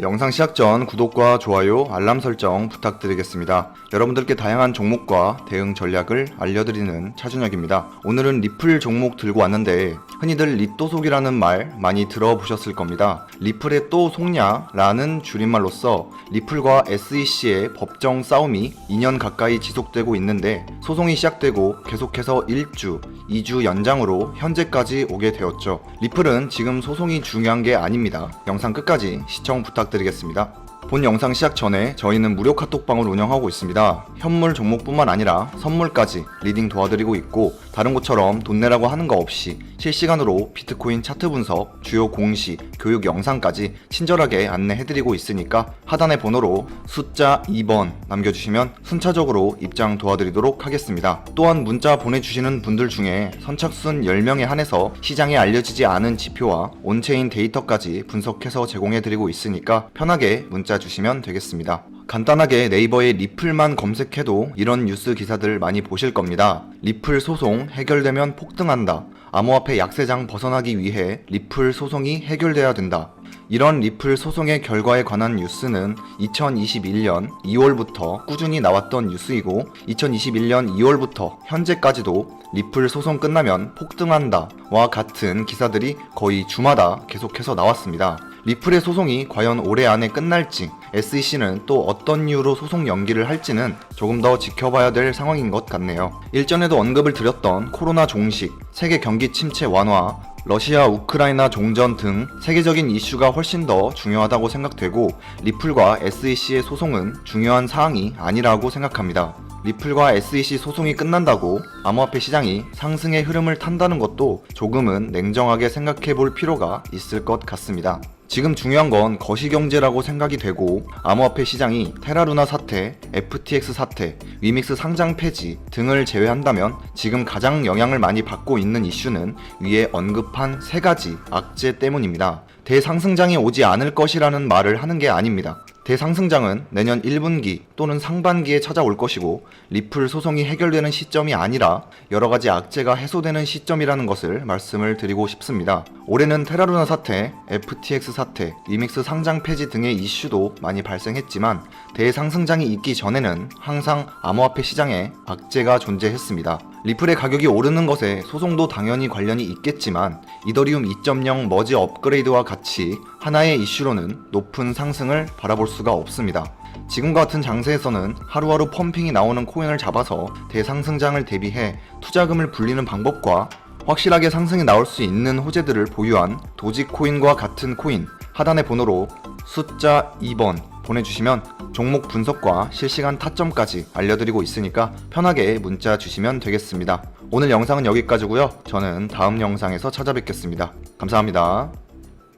영상 시작 전 구독과 좋아요, 알람 설정 부탁드리겠습니다. 여러분들께 다양한 종목과 대응 전략을 알려드리는 차준혁입니다. 오늘은 리플 종목 들고 왔는데 흔히들 리또속이라는 말 많이 들어보셨을 겁니다. 리플의 또 속냐라는 줄임말로써 리플과 SEC의 법정 싸움이 2년 가까이 지속되고 있는데 소송이 시작되고 계속해서 1주, 2주 연장으로 현재까지 오게 되었죠. 리플은 지금 소송이 중요한 게 아닙니다. 영상 끝까지 시청 부탁드 리겠습니다. 본 영상 시작 전에 저희는 무료 카톡방을 운영하고 있습니다. 현물 종목뿐만 아니라 선물까지 리딩 도와드리고 있고 다른 곳처럼 돈 내라고 하는 거 없이 실시간으로 비트코인 차트 분석, 주요 공시, 교육 영상까지 친절하게 안내해드리고 있으니까 하단의 번호로 숫자 2번 남겨주시면 순차적으로 입장 도와드리도록 하겠습니다. 또한 문자 보내주시는 분들 중에 선착순 10명에 한해서 시장에 알려지지 않은 지표와 온체인 데이터까지 분석해서 제공해드리고 있으니까 편하게 문자 주시면 되겠습니다. 간단하게 네이버에 리플만 검색해도 이런 뉴스 기사들 많이 보실 겁니다. 리플 소송 해결되면 폭등한다. 암호화폐 약세장 벗어나기 위해 리플 소송이 해결돼야 된다. 이런 리플 소송의 결과에 관한 뉴스는 2021년 2월부터 꾸준히 나왔던 뉴스이고 2021년 2월부터 현재까지도 리플 소송 끝나면 폭등한다와 같은 기사들이 거의 주마다 계속해서 나왔습니다. 리플의 소송이 과연 올해 안에 끝날지 SEC는 또 어떤 이유로 소송 연기를 할지는 조금 더 지켜봐야 될 상황인 것 같네요. 일전에도 언급을 드렸던 코로나 종식, 세계 경기 침체 완화, 러시아 우크라이나 종전 등 세계적인 이슈가 훨씬 더 중요하다고 생각되고 리플과 SEC의 소송은 중요한 사항이 아니라고 생각합니다. 리플과 SEC 소송이 끝난다고 암호화폐 시장이 상승의 흐름을 탄다는 것도 조금은 냉정하게 생각해 볼 필요가 있을 것 같습니다. 지금 중요한 건 거시경제라고 생각이 되고 암호화폐 시장이 테라루나 사태, FTX 사태, 위믹스 상장 폐지 등을 제외한다면 지금 가장 영향을 많이 받고 있는 이슈는 위에 언급한 세 가지 악재 때문입니다. 대상승장이 오지 않을 것이라는 말을 하는 게 아닙니다. 대상승장은 내년 1분기 또는 상반기에 찾아올 것이고 리플 소송이 해결되는 시점이 아니라 여러 가지 악재가 해소되는 시점이라는 것을 말씀을 드리고 싶습니다. 올해는 테라루나 사태, FTX 사태, 리믹스 상장 폐지 등의 이슈도 많이 발생했지만 대상승장이 있기 전에는 항상 암호화폐 시장에 악재가 존재했습니다. 리플의 가격이 오르는 것에 소송도 당연히 관련이 있겠지만 이더리움 2.0 머지 업그레이드와 같이 하나의 이슈로는 높은 상승을 바라볼 수가 없습니다. 지금과 같은 장세에서는 하루하루 펌핑이 나오는 코인을 잡아서 대상승장을 대비해 투자금을 불리는 방법과 확실하게 상승이 나올 수 있는 호재들을 보유한 도지코인과 같은 코인 하단의 번호로 숫자 2번 보내주시면 종목 분석과 실시간 타점까지 알려드리고 있으니까 편하게 문자 주시면 되겠습니다. 오늘 영상은 여기까지고요. 저는 다음 영상에서 찾아뵙겠습니다. 감사합니다.